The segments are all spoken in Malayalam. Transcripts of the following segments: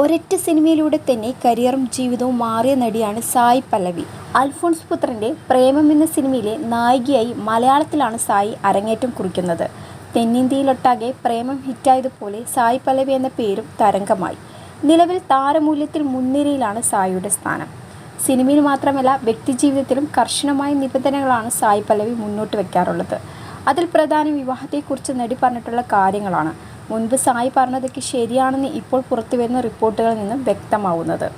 ഒരൊറ്റ സിനിമയിലൂടെ തന്നെ കരിയറും ജീവിതവും മാറിയ നടിയാണ് സായി പല്ലവി. അൽഫോൺസ് പുത്രന്റെ പ്രേമം എന്ന സിനിമയിലെ നായികയായി മലയാളത്തിലാണ് സായി അരങ്ങേറ്റം കുറിക്കുന്നത്. തെന്നിന്ത്യയിലൊട്ടാകെ പ്രേമം ഹിറ്റായതുപോലെ സായി പല്ലവി എന്ന പേരും തരംഗമായി. നിലവിൽ താരമൂല്യത്തിൽ മുൻനിരയിലാണ് സായിയുടെ സ്ഥാനം. സിനിമയിൽ മാത്രമല്ല വ്യക്തിജീവിതത്തിലും കർശനമായ നിബന്ധനകളാണ് സായി പല്ലവി മുന്നോട്ട് വയ്ക്കാറുള്ളത് അതിൽ പ്രധാനം വിവാഹത്തെക്കുറിച്ച് നടി പറഞ്ഞിട്ടുള്ള കാര്യങ്ങളാണ്. മുൻപ് സായി പറഞ്ഞതൊക്കെ ശരിയാണെന്ന് ഇപ്പോൾ പുറത്തുവരുന്ന റിപ്പോർട്ടുകളിൽ നിന്നും വ്യക്തമാവുന്നത്.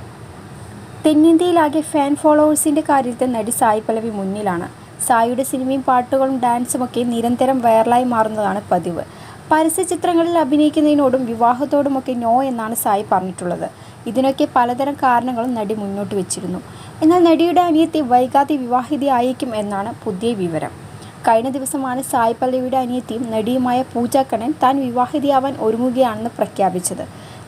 തെന്നിന്ത്യയിലാകെ ഫാൻ ഫോളോവേഴ്സിന്റെ കാര്യത്തിൽ നടി സായി പലവി മുന്നിലാണ്. സായിയുടെ സിനിമയും പാട്ടുകളും ഡാൻസും ഒക്കെ നിരന്തരം വൈറലായി മാറുന്നതാണ് പതിവ്. പരസ്യ ചിത്രങ്ങളിൽ അഭിനയിക്കുന്നതിനോടും വിവാഹത്തോടുമൊക്കെ നോ എന്നാണ് സായി പറഞ്ഞിട്ടുള്ളത്. ഇതിനൊക്കെ പലതരം കാരണങ്ങളും നടി മുന്നോട്ട് വെച്ചിരുന്നു. എന്നാൽ നടിയുടെ അനിയത്തി വൈകാതെ വിവാഹിതയായേക്കും എന്നാണ് പുതിയ വിവരം. കഴിഞ്ഞ ദിവസമാണ് സായി പല്ലവിയുടെ അനിയത്തിയും നടിയുമായ പൂജ കണ്ണൻ താൻ വിവാഹിതയാവാൻ ഒരുങ്ങുകയാണെന്ന് പ്രഖ്യാപിച്ചത്.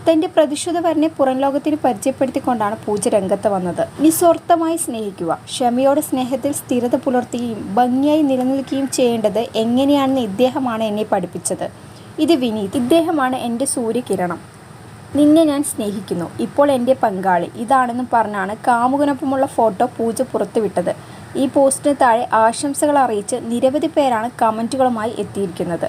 തന്റെ പ്രതിഷേധവരനെ പുറം ലോകത്തിന് പരിചയപ്പെടുത്തിക്കൊണ്ടാണ് പൂജ രംഗത്ത് വന്നത്. നിസ്വാർത്ഥമായി സ്നേഹിക്കുക ക്ഷമയോടെ സ്നേഹത്തിൽ സ്ഥിരത പുലർത്തുകയും ഭംഗിയായി നിലനിൽക്കുകയും ചെയ്യേണ്ടത് എങ്ങനെയാണെന്ന് ഇദ്ദേഹമാണ് എന്നെ പഠിപ്പിച്ചത്. ഇത് വിനീത്. ഇദ്ദേഹമാണ് എന്റെ സൂര്യകിരണം. നിന്നെ ഞാൻ സ്നേഹിക്കുന്നു. ഇപ്പോൾ എന്റെ പങ്കാളി. ഇതാണെന്ന് പറഞ്ഞാണ് കാമുകനൊപ്പമുള്ള ഫോട്ടോ പൂജ പുറത്തുവിട്ടത്. ഈ പോസ്റ്റിന് താഴെ ആശംസകൾ അറിയിച്ച് നിരവധി പേരാണ് കമന്റുകളുമായി എത്തിയിരിക്കുന്നത്.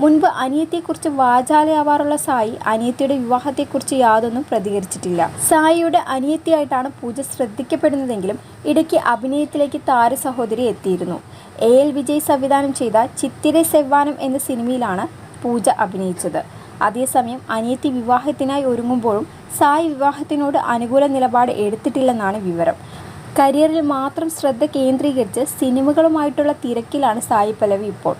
മുൻപ് അനിയത്തെക്കുറിച്ച് വാചാലയാവാറുള്ള സായി അനിയത്തിയുടെ വിവാഹത്തെക്കുറിച്ച് യാതൊന്നും പ്രതികരിച്ചിട്ടില്ല. സായിയുടെ അനിയത്തിയായിട്ടാണ് പൂജ ശ്രദ്ധിക്കപ്പെടുന്നതെങ്കിലും ഇടയ്ക്ക് അഭിനയത്തിലേക്ക് താര സഹോദരി എത്തിയിരുന്നു. എ. എൽ. വിജയ് സംവിധാനം ചെയ്ത ചിത്തിരെ സെവ്വാനം എന്ന സിനിമയിലാണ് പൂജ അഭിനയിച്ചത്. അതേസമയം അനിയത്തി വിവാഹത്തിനായി ഒരുങ്ങുമ്പോഴും സായി വിവാഹത്തിനോട് അനുകൂല നിലപാട് എടുത്തിട്ടില്ലെന്നാണ് വിവരം. കരിയറിൽ മാത്രം ശ്രദ്ധ കേന്ദ്രീകരിച്ച് സിനിമകളുമായിട്ടുള്ള തിരക്കിലാണ് സായി പല്ലവി ഇപ്പോൾ.